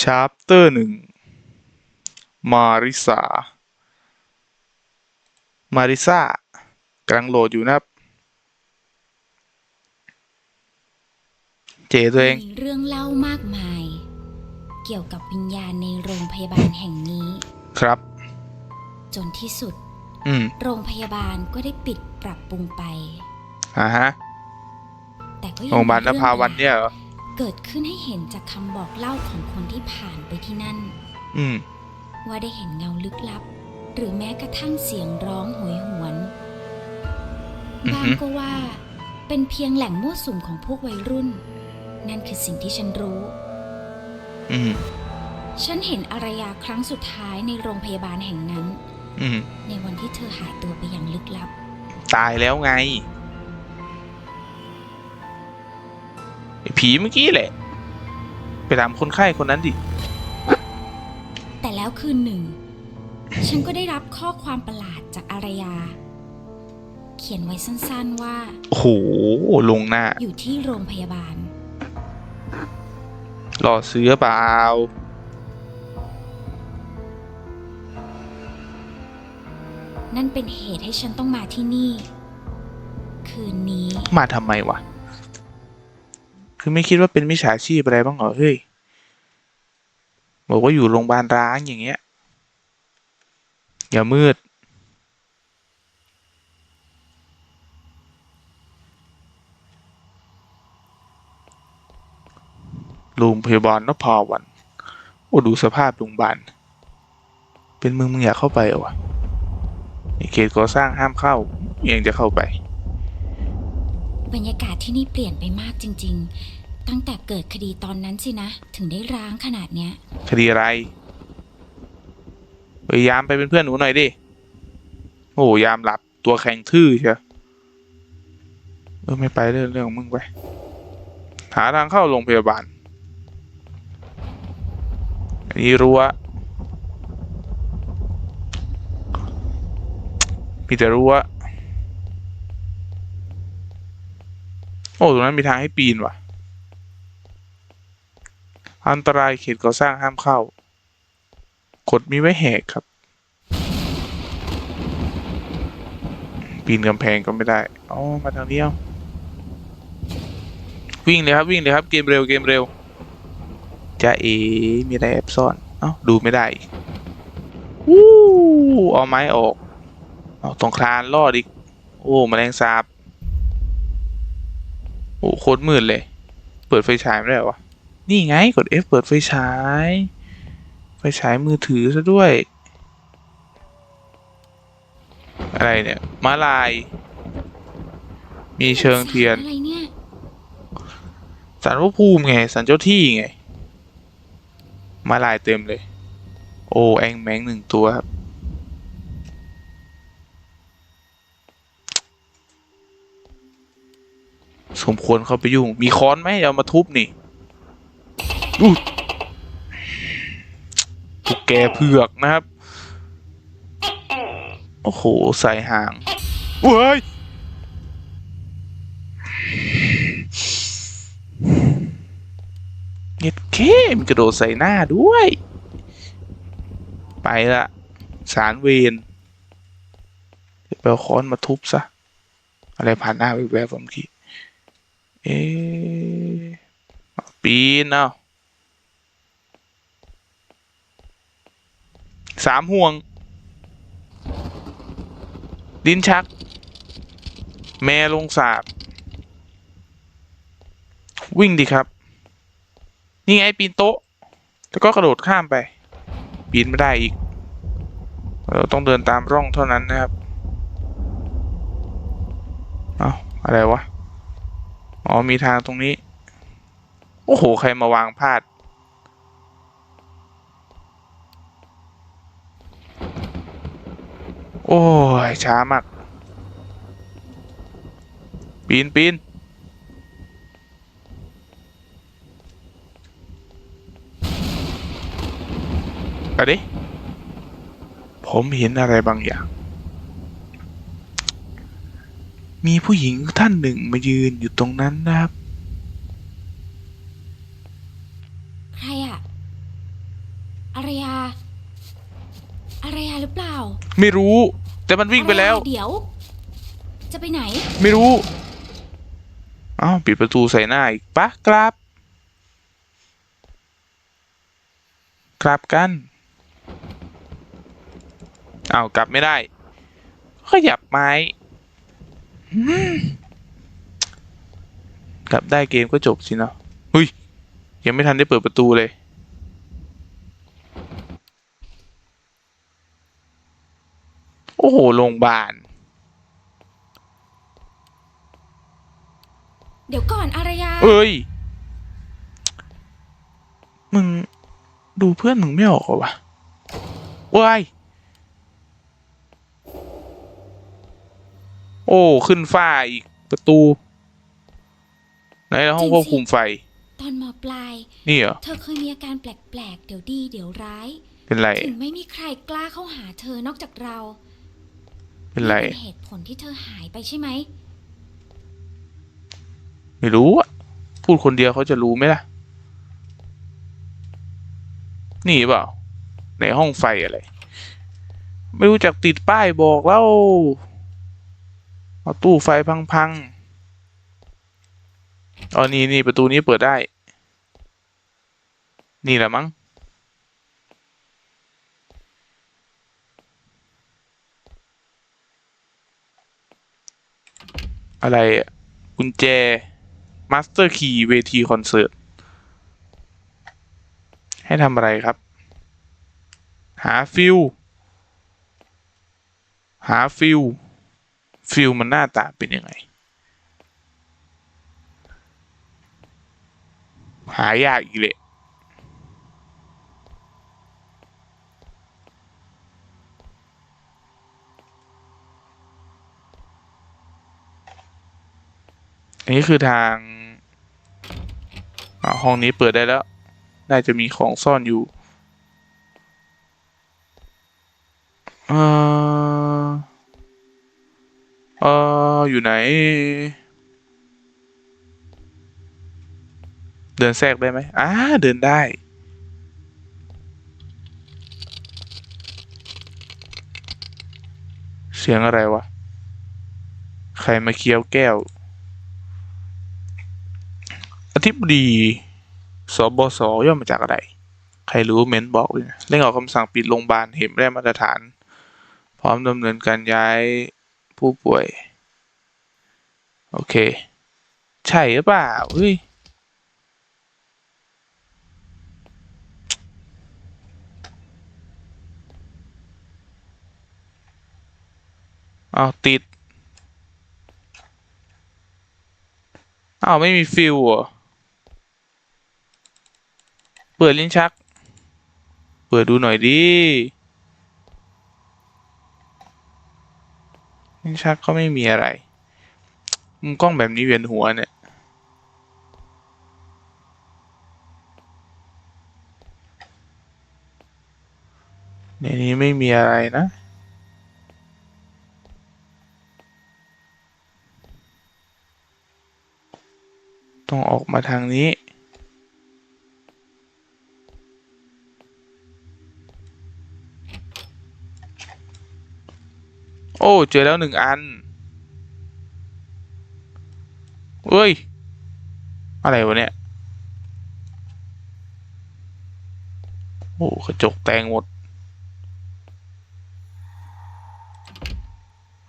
ชาร์ปเตอร์หนึ่งมาริสามาริซากำลังโหลดอยู่นะครับ เจตัวเอง มีเรื่องเล่ามากมาย เกี่ยวกับวิญญาณในโรงพยาบาลแห่งนี้ ครับ จนที่สุด อืมโรงพยาบาลก็ได้ปิดปรับปรุงไป อ่าฮะแต่ก็ยังโรงพยาบาลนมีภาวันเนี่ยเหรอ เกิดขึ้นให้เห็นจากคำบอกเล่าของคนที่ผ่านไปที่นั่น อืม ว่าได้เห็นเงาลึกลับ หรือแม้กระทั่งเสียงร้องโหยหวนอือฮึ บางก็ว่า เป็นเพียงแหล่งมั่วสุมของพวกวัยรุ่น นั่นคือสิ่งที่ฉันรู้ อืมฉันเห็นอารยาครั้งสุดท้ายในโรงพยาบาลแห่งนั้น อืมในวันที่เธอหายตัวไปอย่างลึกลับ ตายแล้วไง ผีเมื่อกี้แหละ ไปถามคนไข้คนนั้นดิ แต่แล้วคืนหนึ่ง ฉันก็ได้รับข้อความประหลาดจากอารยา เขียนไว้สั้นๆว่า โอ้โห ลงหน้า อยู่ที่โรงพยาบาล รอเสือเปล่า นั่นเป็นเหตุให้ฉันต้องมาที่นี่ คืนนี้ มาทำไมวะ คือไม่คิดว่าเป็นมิจฉาชีพอะไรบ้างเหรอเฮ้ยบอกว่าอยู่โรงพยาบาลร้างอย่างเงี้ยอย่ามืด โรงพยาบาลนภาวัน โอ้ดูสภาพโรงพยาบาล เป็นมึงมึงอยากเข้าไปเหรอวะเขตก่อสร้างห้ามเข้ายังจะเข้าไป บรรยากาศที่นี่เปลี่ยนไปมากจริง ๆ ตั้งแต่เกิดคดีตอนนั้นสินะ ถึงได้ร้างขนาดเนี้ย คดีอะไรพยายามไปเป็นเพื่อนหนูหน่อยดิ โอ้ยามหลับตัวแข็งทื่อเชียวเออไม่ไปเรื่องเรื่องของมึงไปหาทางเข้าโรงพยาบาล อันนี้รั้วมีแต่รั้วโอ้ตรงนั้นมีทางให้ปีนว่ะ อันตรายเขตก่อสร้างห้ามเข้ากฎมีไว้แหกครับ ปีนกำแพงก็ไม่ได้อ๋อมาทางนี้เอาวิ่งเลยครับวิ่งเลยครับเกมเร็วเกมเร็วจะเอมีอะไรแอบซ่อนเอ้าดูไม่ได้อีกวู้เอาไม้ออกเอาตรงคลานรอดอีกโอ้มแมลงสาบโอ้โคตรมืดเลย เปิดไฟฉายไม่ได้หรอวะ นี่ไงกด F เปิดไฟฉาย ไฟฉายมือถือซะด้วย อะไรเนี่ยม้าลาย มีเชิงเทียนอะไรเนี่ยสันพระภูมิไงสันเจ้าที่ไงม้าลายเต็มเลย โอ้แองแมงหนึ่งตัวครับสมควรเข้าไปยุ่ง มีค้อนไหมเอามาทุบนี่ อู้ตุกแกเผือกนะครับ โอ้โห ใส่ห่างเว้ยเงียดเคมนกระโดดใส่หน้าด้วย ไปละ สารเวนเดี๋ยวไปเอาค้อนมาทุบซะ อะไรผ่านหน้าไปแบบผมคิดเอ๊ะเอาปีนเอา สามห่วงดินชัก แม่ลงสาบ วิ่งดีครับ นี่ไงปีนโต๊ะ แล้วก็กระโดดข้ามไป ปีนไม่ได้อีก เราต้องเดินตามร่องเท่านั้นนะครับ เอาอะไรวะ อ๋อ มีทางตรงนี้ โอ้โห ใครมาวางพลาด โอ้ย ช้ามาก ปีนปีนอะดิ ผมเห็นอะไรบางอย่าง มีผู้หญิงท่านหนึ่งมายืนอยู่ตรงนั้นนะครับ ใครอะ อารยา อารยาหรือเปล่า ไม่รู้ แต่มันวิ่งไปแล้วอารยาเดี๋ยว จะไปไหน ไม่รู้อ้าวปิดประตูใส่หน้าอีกปะกลับกลับกันอ้าวกลับไม่ได้ ขยับไม้อืมกลับได้เกมก็จบสินะเฮ้ย ยังไม่ทันได้เปิดประตูเลย อ้โหโรงพยาบาลเดี๋ยวก่อนอารยา เอ้ย มึงดูเพื่อนมึงไม่ออกเหรอวะว้ายโอ้ ขึ้นฟ้าอีกประตู ไหนละห้องจริงสิควบคุมไฟ ตอนมปลาย นี่เหรอ เธอเคยมีอาการแปลกๆ เดี๋ยวดี เดี๋ยวร้าย เป็นไร ถึงไม่มีใครกล้าเข้าหาเธอนอกจากเรา เป็นไรเป็นเหตุผลที่เธอหายไปใช่ไหม ไม่รู้อะพูดคนเดียวเขาจะรู้ไหมล่ะ นี่เปล่า ในห้องไฟอะไร ไม่รู้จักติดป้ายบอกแล้วเอาตู้ไฟพังๆอ๋อนี่นี่ประตูนี้เปิดได้ นี่แหละมั้ง อะไรกุญแจมาสเตอร์คีย์เวทีคอนเสิร์ต ให้ทำอะไรครับ หาฟิลหาฟิลฟิลมันหน้าตาเป็นยังไง หายากอีกเลย อันนี้คือทางอ่าห้องนี้เปิดได้แล้ว น่าจะมีของซ่อนอยู่เออเอออยู่ไหน เดินแทรกได้ไหมอ่าเดินได้ เสียงอะไรวะ ใครมาเคี้ยวแก้ว ธิบดีสบสย่อมาจากอะไร ใครรู้เม้นบอกเลยเร่งออกคำสั่งปิดโรงพยาบาลเห็มได้มาตรฐาน พร้อมดำเนินการย้ายผู้ป่วย โอเค ใช่หรือเปล่าเฮ้ยเอาติด อ้าว ไม่มีฟิลเหรอ เปิดลิ้นชัก เปิดดูหน่อยดิลิ้นชักก็ไม่มีอะไรมุมกล้องแบบนี้เวียนหัวเนี่ย ในนี้ไม่มีอะไรนะต้องออกมาทางนี้ อ้เจอแล้วหนึ่งอันเฮ้ย อะไรวะเนี่ย โอ้กระจกแตงหมด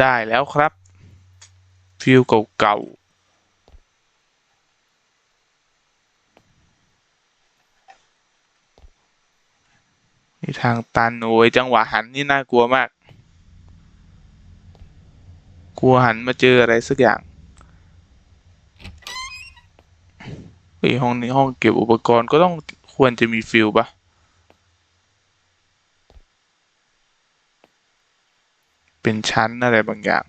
ได้แล้วครับ ฟิลเก่าๆนี่ทางตันโอ้ยจังหวะหันนี่น่ากลัวมาก กลัวหันมาเจออะไรสักอย่างเฮ้ยห้องนี้ห้องเก็บอุปกรณ์ก็ต้องควรจะมีฟิลปะเป็นชั้นอะไรบางอย่าง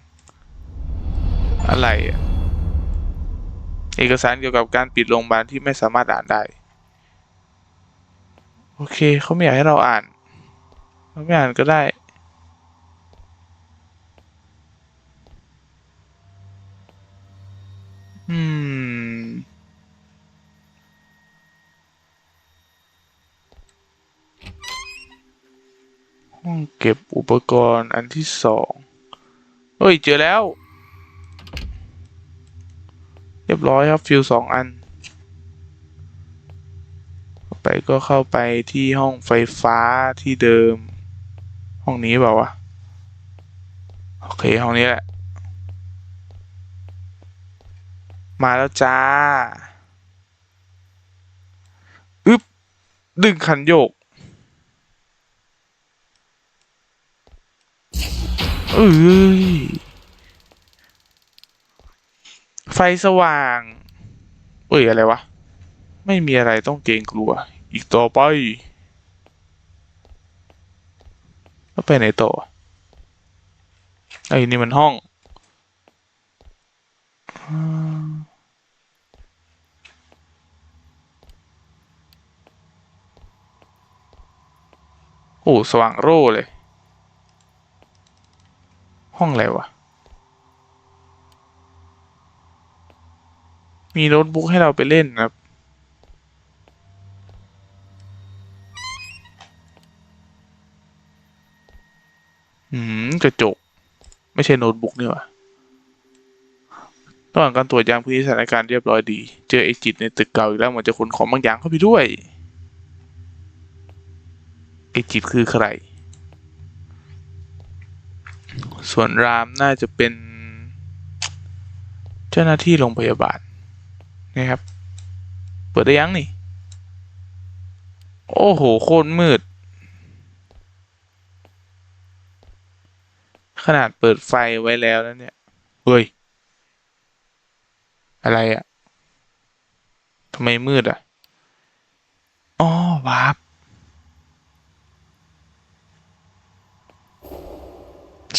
อะไรอะเอกสารเกี่ยวกับการปิดโรงพยาบาลที่ไม่สามารถอ่านได้ โอเคเขาไม่อยากให้เราอ่าน เราไม่อ่านก็ได้ อืม ห้องเก็บอุปกรณ์อันที่สองเฮ้ย เจอแล้ว เรียบร้อยครับ ฟิวสองอัน ไปก็เข้าไปที่ห้องไฟฟ้าที่เดิม ห้องนี้เปล่าวะ โอเค ห้องนี้แหละ มาแล้วจ้าอึ๊บดึงขันโยกเอ้ยไฟสว่าง เอ้ย อะไรวะ ไม่มีอะไรต้องเกรงกลัว อีกต่อไปแล้วไปไหนต่อไอ้นี่มันห้อง โอ้สว่างโร่เลย ห้องอะไรวะ มีโน้ตบุ๊กให้เราไปเล่นนะครับ อืม กระจก ไม่ใช่โน้ตบุ๊กนี่ว่าระหว่างการตรวจยามพื้นที่สถานการณ์เรียบร้อยดี เจอไอจิตในตึกเก่าอีกแล้วเหมือนจะขนของบางอย่างเข้าไปด้วย จิตคือใคร ส่วนรามน่าจะเป็นเจ้าหน้าที่โรงพยาบาลนะครับ เปิดได้ยังนี่ โอ้โห โคตรมืด ขนาดเปิดไฟไว้แล้วนะเนี่ย เฮ้ย อะไรอะทำไมมืดอะอ๋อวาร์ป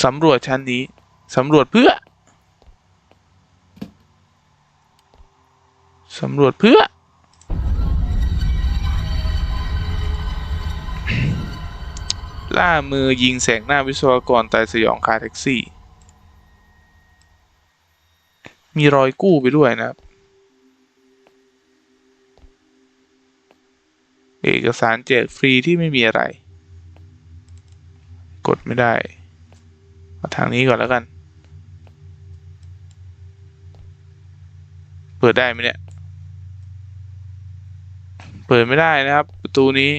สำรวจชั้นนี้สำรวจเพื่อสำรวจเพื่อ ล่ามือยิงแสงหน้าวิศวกรตายสยองคาแท็กซี่ มีรอยกู้ไปด้วยนะครับ เอกสารแจกฟรีที่ไม่มีอะไร กดไม่ได้ เอาทางนี้ก่อนแล้วกัน เปิดได้ไหมเนี่ย เปิดไม่ได้นะครับ ประตูนี้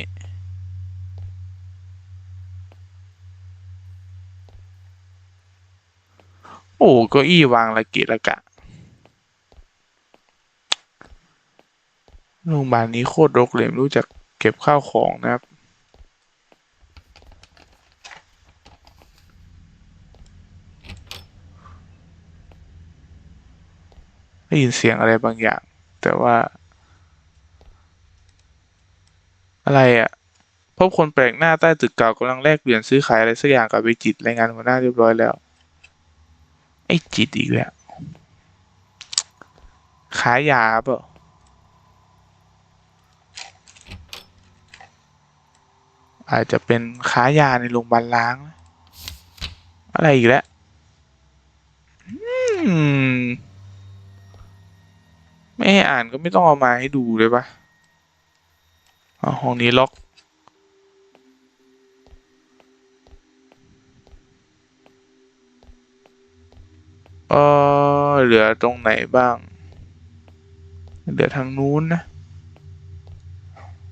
โอ้เก็อี้วางระกะระกะ โรงพยาบาลนี้โคตรรกเลยไม่รู้จักเก็บข้าวของนะครับ ได้ยินเสียงอะไรบางอย่าง แต่ว่า อะไรอะ่ะ พบคนแปลกหน้าใต้ตึกเก่ากำลังแลกเปลี่ยนซื้อขายอะไรสักอย่างกับไอจิตรายงานหัวหน้าเรียบร้อยแล้ว ไอจิตอีกแล้วขายยาเปล่าอาจจะเป็นค้ายาในโรงพยาบาลล้าง อะไรอีกแล้ว อืม ไม่ให้อ่านก็ไม่ต้องเอามาให้ดูเลยปะอ๋อห้องนี้ล็อก เออเหลือตรงไหนบ้าง เหลือทางนู้นนะ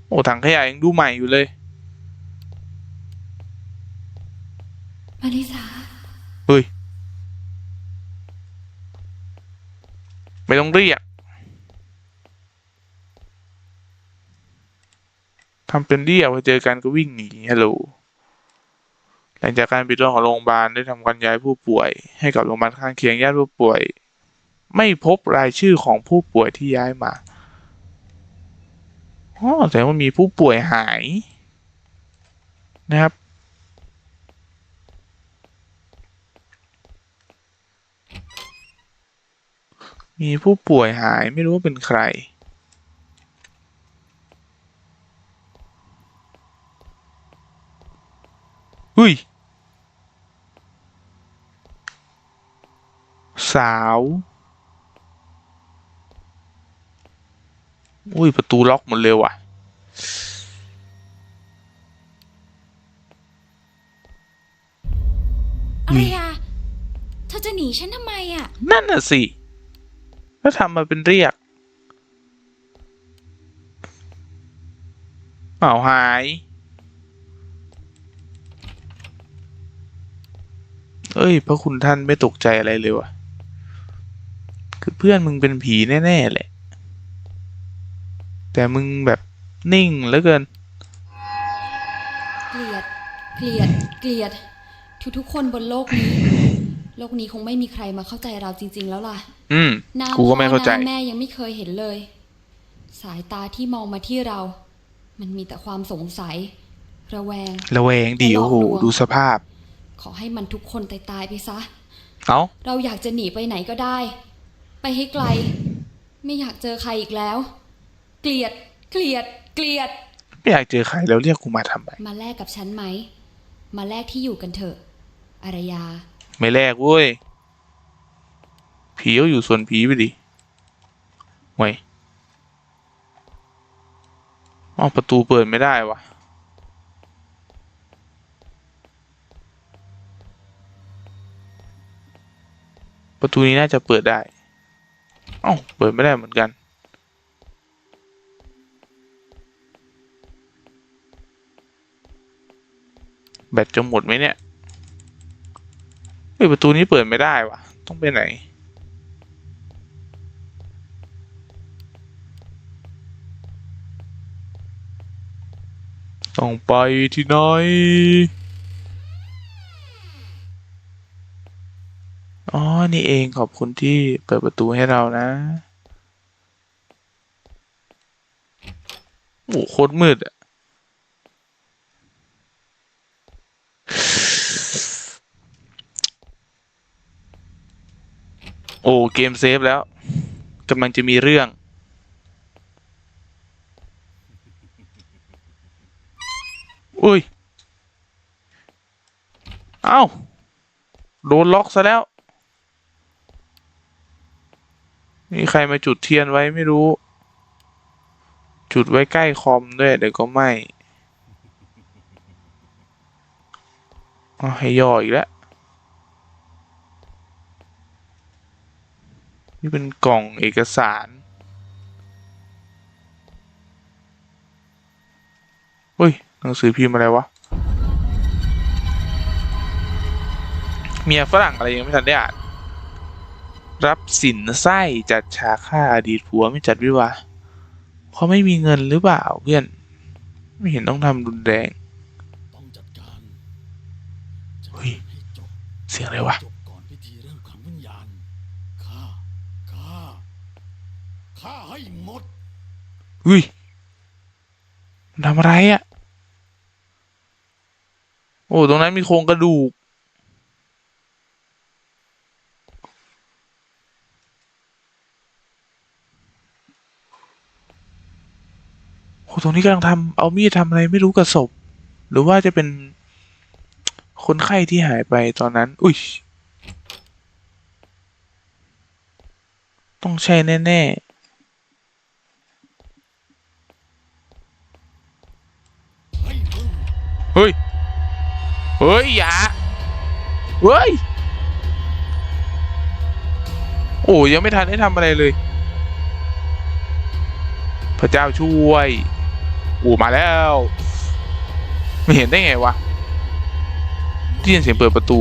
โอ้ถังขยะยังดูใหม่อยู่เลยมาริสาเฮ้ย ไม่ต้องเรียก ทำเป็นเรียกพอเจอกันก็วิ่งหนีฮัลโหลหลังจากการปิดตัวของโรงพยาบาลได้ทำการย้ายผู้ป่วย ให้กับโรงพยาบาลข้างเคียงญาติผู้ป่วย ไม่พบรายชื่อของผู้ป่วยที่ย้ายมาอ๋อแต่ว่ามีผู้ป่วยหายนะครับ มีผู้ป่วยหายไม่รู้ว่าเป็นใคร อุ้ย สาว อุ้ย ประตูล็อกหมดเลยว่ะอารยาเธอจะหนีฉันทำไมอะ นั่นน่ะสิแล้วทำมาเป็นเรียกเปล่าหาย เอ้ย พระคุณท่านไม่ตกใจอะไรเลยวะคือเพื่อนมึงเป็นผีแน่ๆแหละ แต่มึงแบบนิ่งเหลือเกิน เกลียด เกลียด เกลียด ทุกๆคนบนโลกนี้ โลกนี้คงไม่มีใครมาเข้าใจเราจริง ๆ แล้วล่ะ อืม หน้ากูก็ไม่เข้าใจ พ่อหน้แม่ยังไม่เคยเห็นเลย สายตาที่มองมาที่เรา มันมีแต่ความสงสัย ระแวงระแวงดีหลอกโอ้โหลวงดูสภาพ ขอให้มันทุกคนตายตายๆไปซะ เอ้า เราอยากจะหนีไปไหนก็ได้ ไปให้ไกล ไม่อยากเจอใครอีกแล้ว เกลียด เกลียด เกลียด ไม่อยากเจอใครแล้วเรียกกูมาทำไม มาแลกกับฉันไหม มาแลกที่อยู่กันเถอะ อารยา ไม่แลกเว้ย ผีก็อยู่ส่วนผีไปดิไว้ยอ้าวประตูเปิดไม่ได้วะ ประตูนี้น่าจะเปิดได้เอ้าเปิดไม่ได้เหมือนกัน แบตจะหมดไหมเนี่ยเฮ้ยประตูนี้เปิดไม่ได้วะต้องไปไหน ต้องไปที่ไหน อ๋อ นี่เองขอบคุณที่เปิดประตูให้เรานะโอ้โหโคตรมืดอะโอ้เกมเซฟแล้วกำลังจะมีเรื่อง อุ้ย เอ้า โดนล็อกซะแล้ว มีใครมาจุดเทียนไว้ไม่รู้ จุดไว้ใกล้คอมด้วยเดี๋ยวก็ไหม่อ๋อให้ย่ออีกแล้ว นี่เป็นกล่องเอกสารเฮ้ย หนังสือพิมพ์อะไรวะ เมียฝรั่งอะไรยังไม่ทันได้อ่าน รับสินไส้จัดฉากฆ่าอดีตผัวไม่จัดวิวาห์เพราะไม่มีเงินหรือเปล่าเพื่อน ไม่เห็นต้องทำรุนแรงต้องจัดการจะเฮ้ยให้จบเสียงอะไรวะจบก่อนพิธีเริ่มขังวิญญาณฆ่าฆ่าฆ่าให้หมดอุ้ยมันทำอะไรอะ่ะ โอ้ ตรงนั้นมีโครงกระดูก ตรงนี้กำลังทำเอามีดทำอะไรไม่รู้กับศพ หรือว่าจะเป็นคนไข้ที่หายไปตอนนั้น อุ้ย ต้องใช่แน่ๆเฮ้ย เฮ้ย อย่า เฮ้ย โอ้ยังไม่ทันได้ทำอะไรเลย พระเจ้าช่วย โอ้มาแล้ว ไม่เห็นได้ไงวะได้ยินเสียงเปิดประตู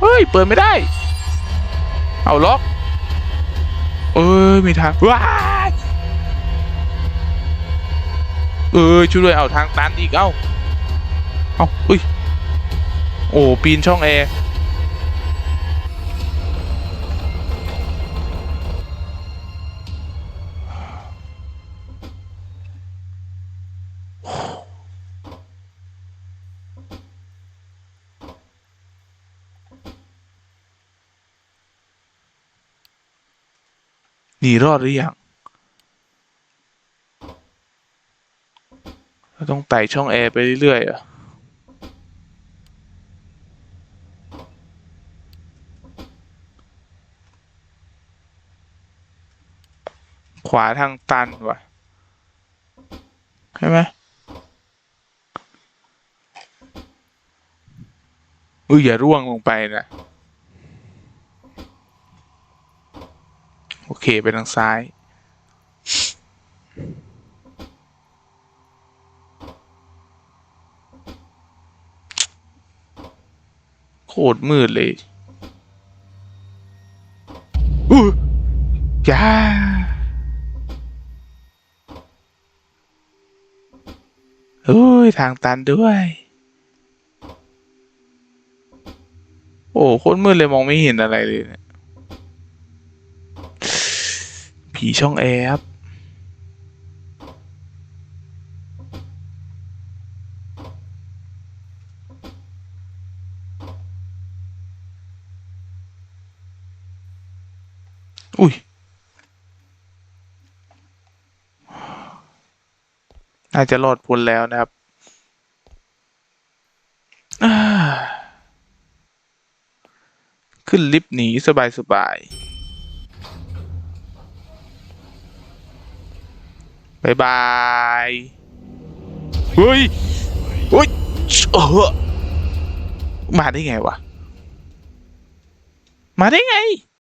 เฮ้ย เปิดไม่ได้ เอาล็อก เอ้ยม่ทางว้าเออช่วยด้วยเอาทางตันอีก เอ้า เอาอุ้ย โอ้ ปีนช่องแอร์ หนีรอดหรือยังเราต้องไต่ช่องแอร์ไปเรื่อยๆอะขวาทางตันว่ะใช่ไหมอุ้ยอย่าร่วงลงไปนะ โอ เคไปทางซ้ายโคตรมืดเลยอู้จ้าเฮ้ย ทางตันด้วย โอ้โคตรมืดเลยมองไม่เห็นอะไรเลยเนี่ย ผีช่องแอปอุ้ย น่าจะรอดพ้นแล้วนะครับขึ้นลิฟต์หนีสบายสบาย บายบายเฮ้ยเฮ้ย